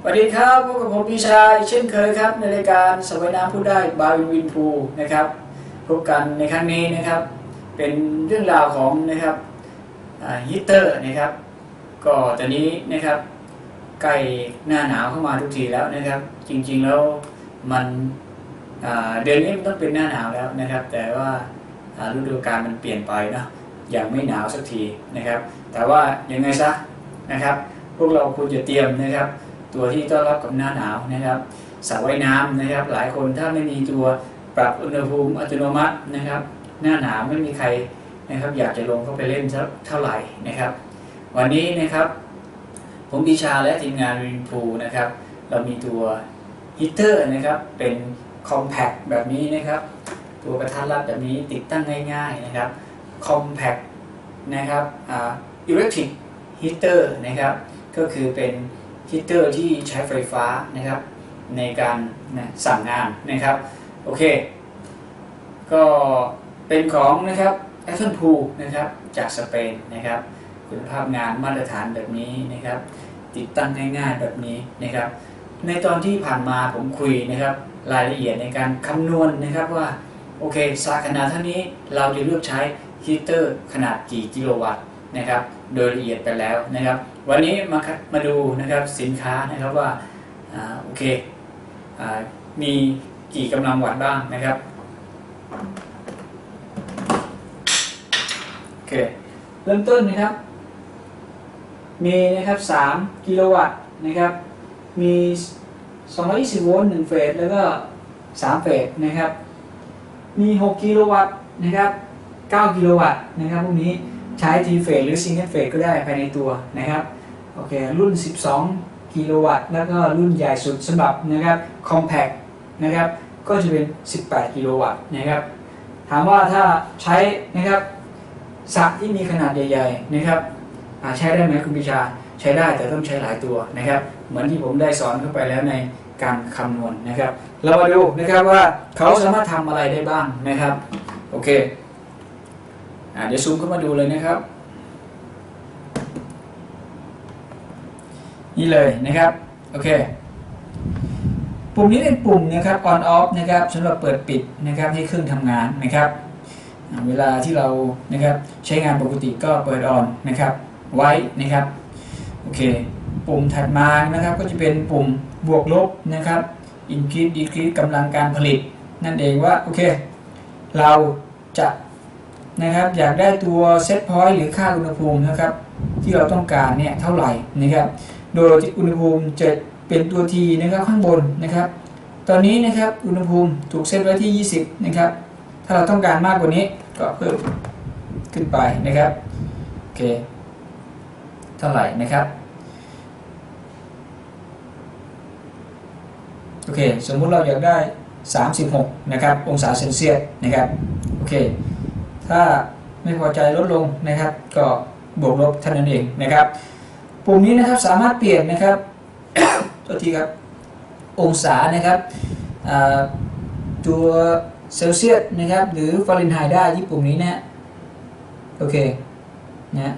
สวัสดีครับพบกับผมปีชายเช่นเคยครับ ในรายการสวัยน้ำพูดได้บายวินวินพูนะครับพบกันในครั้งนี้นะครับ เป็นเรื่องราวของนะครับฮีเตอร์นะครับ ก็ตอนนี้นะครับใกล้หน้าหนาวเข้ามาทุกทีแล้วนะครับ จริงๆแล้วมันเดือนนี้มันต้องเป็นหน้าหนาวแล้วนะครับ แต่ว่าอ่าฤดูกาลมันเปลี่ยนไปเนาะยังไม่หนาวสักทีนะครับ แต่ว่ายังไงซะนะครับ พวกเราควรจะเตรียมนะครับ ตัวที่ต้อนรับกับหน้าหนาวนะครับสระว่ายน้ำนะครับ หลายคนถ้าไม่มีตัวปรับอุณหภูมิอัตโนมัตินะครับ หน้าหนาวไม่มีใครนะครับ อยากจะลงเข้าไปเล่นเท่าไหร่นะครับ วันนี้นะครับ ผมดิชาและทีมงานวินพูนะครับ เรามีตัวฮีเตอร์นะครับเป็นคอมแพคแบบนี้นะครับ ตัวกระทัดรัดแบบนี้ติดตั้งง่ายๆนะครับคอมแพคนะครับอ่าอิเล็กทริกฮีเตอร์นะครับ ก็คือเป็น ฮีเตอร์ที่ใช้ไฟฟ้านะครับในการนะสั่งงานนะครับโอเค ก็เป็นของนะครับแอ t เ n พูนะครับจากสเปนนะครับ คุณภาพงานมาตรฐานแบบนี้นะครับ ติดตั้งง่ายๆแบบนี้นะครับ ในตอนที่ผ่านมาผมคุยนะครับ รายละเอียดในการคำนวณนะครับว่าโอเคสาขนาดเท่านี้เราจะเลือกใช้ฮีเตอร์ขนาดกี่กิโลวัตต์นะครับ โดยละเอียดไปแล้วนะครับ วันนี้มามาดูนะครับสินค้านะครับว่าอโอเคอมีกี่กำลังวัตต์บ้างนะครับโอเคเริ่มต้นนะครับ มีนะครับ3กิโลวัตต์นะครับ มี 220 โวลต์1เฟสแล้วก็ 3 เฟสนะครับ มี 6 กิโลวัตต์นะครับ9กิโลวัตต์นะครับพวกนี้ใช้ทีเฟสหรือซิงเกิลเฟสก็ได้ภายในตัวนะครับ โอเครุ่น 12 กิโลวัตต์ แล้วก็รุ่นใหญ่สุดสำหรับนะครับ Compact นะครับก็จะเป็น 18 กิโลวัตต์นะครับถามว่าถ้าใช้นะครับสระที่มีขนาดใหญ่ ๆนะครับใช้ได้ไหมคุณพิชาใช้ได้แต่ต้องใช้หลายตัวนะครับ เหมือนที่ผมได้สอนเข้าไปแล้วในการคำนวณนะครับ เรามาดูนะครับว่าเขาสามารถทำอะไรได้บ้างนะครับ โอเคอเดี๋ยวซูมเข้ามาดูเลยนะครับ นี่เลยนะครับโอเคปุ่มนี้เป็นปุ่มนะครับ on off นะครับสำหรับเปิดปิดนะครับให้เครื่องทำงานนะครับ เวลาที่เรานะครับใช้งานปกติก็เปิด on นะครับ ไว้นะครับโอเค ปุ่มถัดมานะครับก็จะเป็นปุ่มบวกลบนะครับ increase decrease กำลังการผลิต นั่นเองว่าโอเค เราจะนะครับอยากได้ตัว set point หรือค่าอุณหภูมินะครับ ที่เราต้องการเนี่ยเท่าไหร่นะครับ โดยอุณหภูมิจะเป็นตัว T นะครับข้างบนนะครับ ตอนนี้นะครับอุณหภูมิถูกเซตไว้ที่ 20 นะครับ ถ้าเราต้องการมากกว่านี้ก็เพิ่มขึ้นไปนะครับโอเคเท่าไหร่นะครับโอเคสมมุติเราอยากได้ 36 นะครับ องศาเซนเซียสนะครับโอเค ถ้าไม่พอใจลดลงนะครับ ก็บวกลบเท่านั้นเองนะครับ ปุ่มนี้นะครับสามารถเปลี่ยนนะครับตัวทีครับองศานะครับตัวเซลเซียสนะครับหรือฟาเรนไฮต์ได้ที่ปุ่มนี้นะโอเคนะ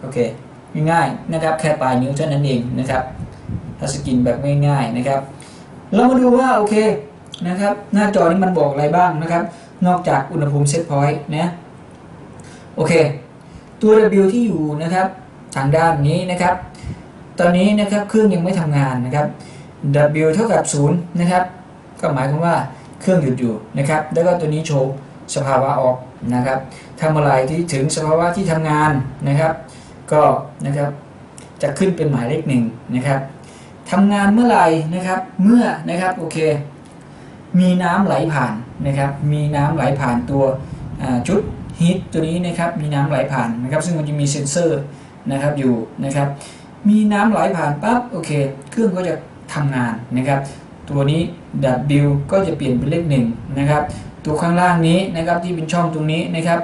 โอเคง่ายๆนะครับแค่ปลายนิ้วเท่านั้นเองนะครับทัชสกรีนแบบง่ายๆนะครับ เรามาดูว่าโอเคนะครับหน้าจอนี้มันบอกอะไรบ้างนะครับ นอกจากอุณหภูมิเซตพอยต์นะโอเค ตัว W ที่อยู่นะครับทางด้านนี้นะครับ ตอนนี้นะครับเครื่องยังไม่ทำงานนะครับ W เท่ากับ0นะครับ ก็หมายความว่าเครื่องหยุดอยู่นะครับ แล้วก็ตัวนี้โชว์สภาวะออกนะครับทำอะไรที่ถึงสภาวะที่ทำงานนะครับ ก็นะครับจะขึ้นเป็นหมายเลขหนึ่งนะครับทำงานเมื่อไหร่นะครับ เมื่อนะครับโอเค มีน้ำไหลผ่านนะครับ มีน้ำไหลผ่านตัวอ่าชุด ฮีทตัวนี้นะครับมีน้ำไหลผ่านนะครับซึ่งมันจะมีเซ็นเซอร์นะครับอยู่นะครับมีน้ำไหลผ่านปั๊บโอเคเครื่องก็จะทำงานนะครับตัวนี้ W ก็จะเปลี่ยนเป็นเลขหนึ่งนะครับตัวข้างล่างนี้นะครับที่เป็นช่องตรงนี้นะครับ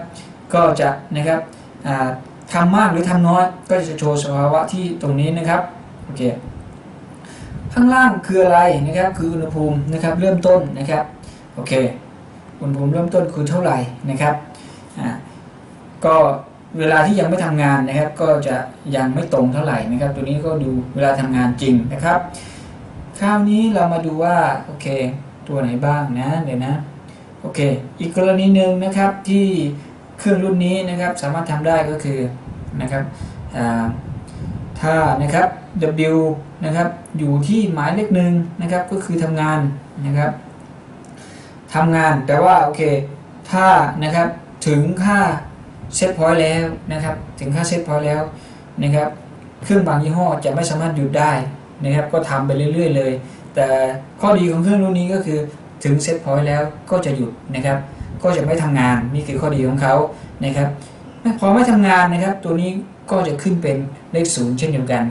ก็จะนะครับอ่าทำมากหรือทำน้อย ก็จะโชว์สภาวะที่ตรงนี้นะครับโอเคข้างล่างคืออะไรนะครับคืออุณหภูมินะครับเริ่มต้นนะครับโอเคอุณหภูมิเริ่มต้นคือเท่าไหร่นะครับ ก็เวลาที่ยังไม่ทำงานนะครับ ก็จะยังไม่ตรงเท่าไหร่นะครับ ตัวนี้ก็ดูเวลาทำงานจริงนะครับคราวนี้เรามาดูว่าโอเค ตัวไหนบ้างนะเดี๋ยวนะโอเค อีกกรณีหนึ่งนะครับที่เครื่องรุ่นนี้นะครับสามารถทำได้ก็คือนะครับถ้านะครับ W นะครับอยู่ที่หมายเลขหนึ่งนะครับก็คือทำงานนะครับทำงานแต่ว่าโอเคถ้านะครับถึงค่า เซตพอยต์แล้วนะครับ ถึงค่าเซตพอยต์แล้วนะครับ เครื่องบางยี่ห้อจะไม่สามารถหยุดได้นะครับ ก็ทำไปเรื่อย ๆ เลย แต่ข้อดีของเครื่องรุ่นนี้ก็คือถึงเซตพอยต์แล้วก็จะหยุดนะครับ ก็จะไม่ทำงานนี่คือข้อดีของเขานะครับพอไม่ทำงานนะครับ ตัวนี้ก็จะขึ้นเป็นเลขศูนย์เช่นเดียวกัน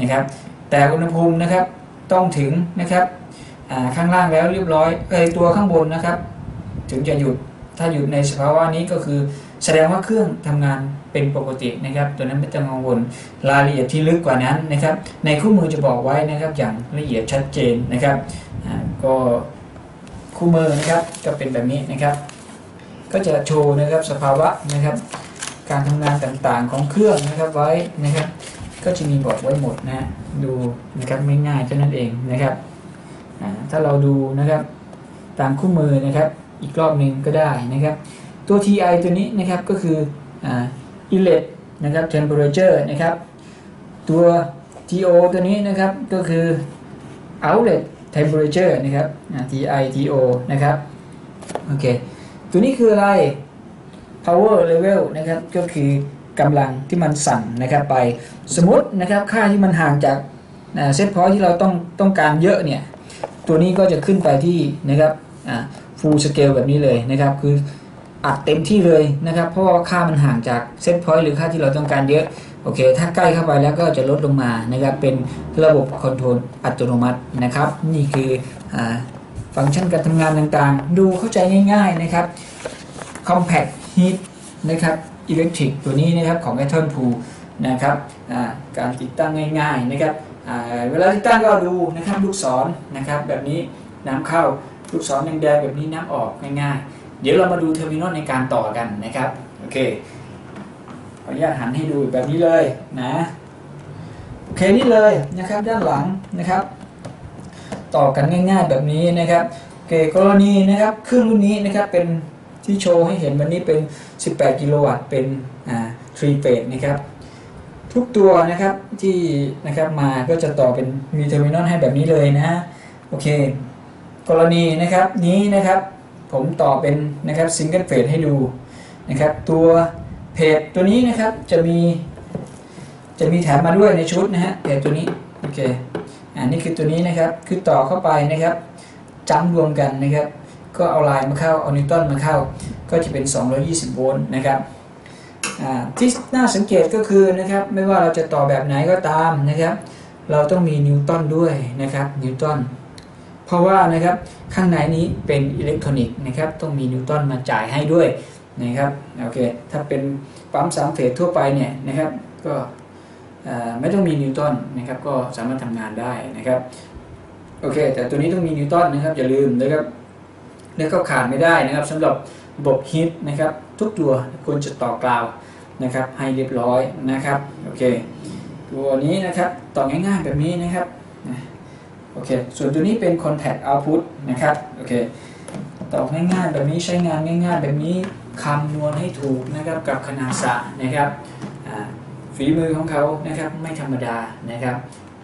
นะครับ แต่อุณหภูมินะครับต้องถึงนะครับข้างล่างแล้วเรียบร้อยเอยตัวข้างบนนะครับ ถึงจะหยุดถ้าหยุดในสภาวะนี้ก็คือ แสดงว่าเครื่องทำงานเป็นปกตินะครับ ตัวนั้นไม่ต้องกังวลรายละเอียดที่ลึกกว่านั้นนะครับ ในคู่มือจะบอกไว้นะครับ อย่างละเอียดชัดเจนนะครับก็คู่มือนะครับก็เป็นแบบนี้นะครับ ก็จะโชว์นะครับสภาวะนะครับ การทำงานต่างๆของเครื่องนะครับไว้นะครับ ก็จะมีบอกไว้หมดนะดูนะครับไม่ง่ายเท่านั้นเองนะครับถ้าเราดูนะครับตามคู่มือนะครับ อีกรอบหนึ่งก็ได้นะครับ ตัว TI ตัวนี้นะครับก็คืออ่า inlet นะครับ temperature นะครับตัว TO ตัวนี้นะครับก็คือ outlet temperature นะครับ TI TO นะครับโอเคตัวนี้คืออะไร power level นะครับก็คือกำลังที่มันสั่งนะครับไปสมมตินะครับค่าที่มันห่างจากเซตพอยที่เราต้องต้องการเยอะเนี่ยตัวนี้ก็จะขึ้นไปที่นะครับ full scale แบบนี้เลยนะครับคือ อัดเต็มที่เลยนะครับ เพราะว่าค่ามันห่างจากเซตพอยต์หรือค่าที่เราต้องการเยอะโอเค ถ้าใกล้เข้าไปแล้วก็จะลดลงมานะครับ เป็นระบบคอนโทรลอัตโนมัตินะครับ นี่คืออฟังก์ชันการทำงานต่างๆ ดูเข้าใจง่าย ๆนะครับ compact heat นะครับ electric ตัวนี้นะครับของ a t o n Pool นะครับการติดตั้งง่าย ๆนะครับเวลาติดตั้งก็ดูนะครับลูกศรนะครับ แบบนี้น้ำเข้าลูกศรแดงๆแบบนี้น้ำออกง่ายๆ เดี๋ยวเรามาดูเทอร์มินอลในการต่อกันนะครับ โอเค ขออนุญาตหันให้ดูแบบนี้เลยนะ โอเคนี่เลยนะครับด้านหลังนะครับ ต่อกันง่ายๆแบบนี้นะครับโอเคกรณีนะครับเครื่องรุ่นนี้นะครับเป็นที่โชว์ให้เห็นวันนี้เป็น 18 กิโลวัตต์เป็นอ่า3เฟสนะครับ ทุกตัวนะครับที่นะครับมาก็จะต่อเป็นมีเทอร์มินอลให้แบบนี้เลยนะ โอเค กรณีนะครับนี้นะครับ ผมต่อเป็นนะครับซิงเกิลเฟสให้ดูนะครับตัวเพจตัวนี้นะครับจะมีจะมีแถมมาด้วยในชุดนะฮะเพจตัวนี้โอเคอันนี้คือตัวนี้นะครับคือต่อเข้าไปนะครับจ้ำรวมกันนะครับ ก็เอาไลน์มาเข้าเอานิวตันมาเข้า ก็จะเป็น 220 โวลต์นะครับที่น่าสังเกตก็คือนะครับไม่ว่าเราจะต่อแบบไหนก็ตามนะครับ เราต้องมีนิวตันด้วยนะครับนิวตัน ราะว่านะครับข้างในนี้เป็นอิเล็กทรอนิกส์นะครับต้องมีนิวตันมาจ่ายให้ด้วยนะครับโอเคถ้าเป็นปั๊มสามเฟสทั่วไปเนี่ยนะครับก็ไม่ต้องมีนิวตันนะครับก็สามารถทำงานได้นะครับโอเคแต่ตัวนี้ต้องมีนิวตันนะครับอย่าลืมนะครับแล้วก็ขาดไม่ได้นะครับสำหรับระบบฮิตนะครับทุกตัวควรจะต่อกราวนะครับให้เรียบร้อยนะครับโอเคตัวนี้นะครับต่อง่ายๆแบบนี้นะครับ โอเค ส่วนตัวนี้เป็น contact output นะครับ โอเค ตอบง่ายๆ แบบนี้ใช้งานง่ายๆ แบบนี้คำนวณให้ถูกนะครับกับขนาดสระนะครับฝีมือของเขานะครับไม่ธรรมดานะครับ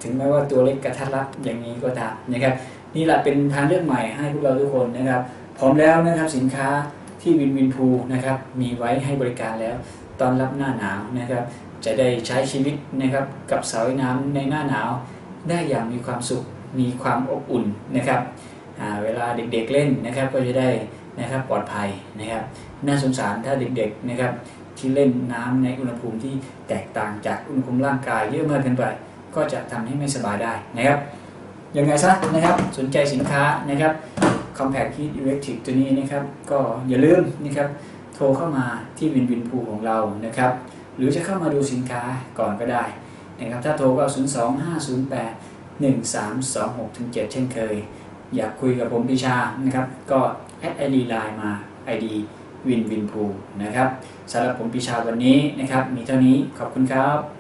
ถึงแม้ว่าตัวเล็กกระทัดรัดอย่างนี้ก็ตามนะครับ นี่แหละเป็นทางเลือกใหม่ให้พวกเราทุกคนนะครับ พร้อมแล้วนะครับสินค้าที่วินวินพูนะครับมีไว้ให้บริการแล้วตอนรับหน้าหนาวนะครับ จะได้ใช้ชีวิตนะครับกับสาวว่ายน้ำในหน้าหนาวได้อย่างมีความสุข มีความอบอุ่นนะครับเวลาเด็กๆเล่นนะครับก็จะได้นะครับปลอดภัยนะครับ น่าสงสารถ้าเด็กๆนะครับที่เล่นน้ำในอุณหภูมิที่แตกต่างจากอุณหภูมิร่างกายเยอะมากเกินไป ก็จะทำให้ไม่สบายได้นะครับยังไงซะนะครับสนใจสินค้านะครับ Compact Heat Electric ตัวนี้นะครับ ก็อย่าลืมนะครับโทรเข้ามาที่วินวินพูของเรานะครับ หรือจะเข้ามาดูสินค้าก่อนก็ได้นะครับถ้าโทรก็ 02508 1 3 2 6ถึง7เช่นเคย อยากคุยกับผมพิชานะครับ ก็แอดไอดีไลน์มา ID วินวินพูนะครับสำหรับผมปิชาวันนี้นะครับ มีเท่านี้ขอบคุณครับ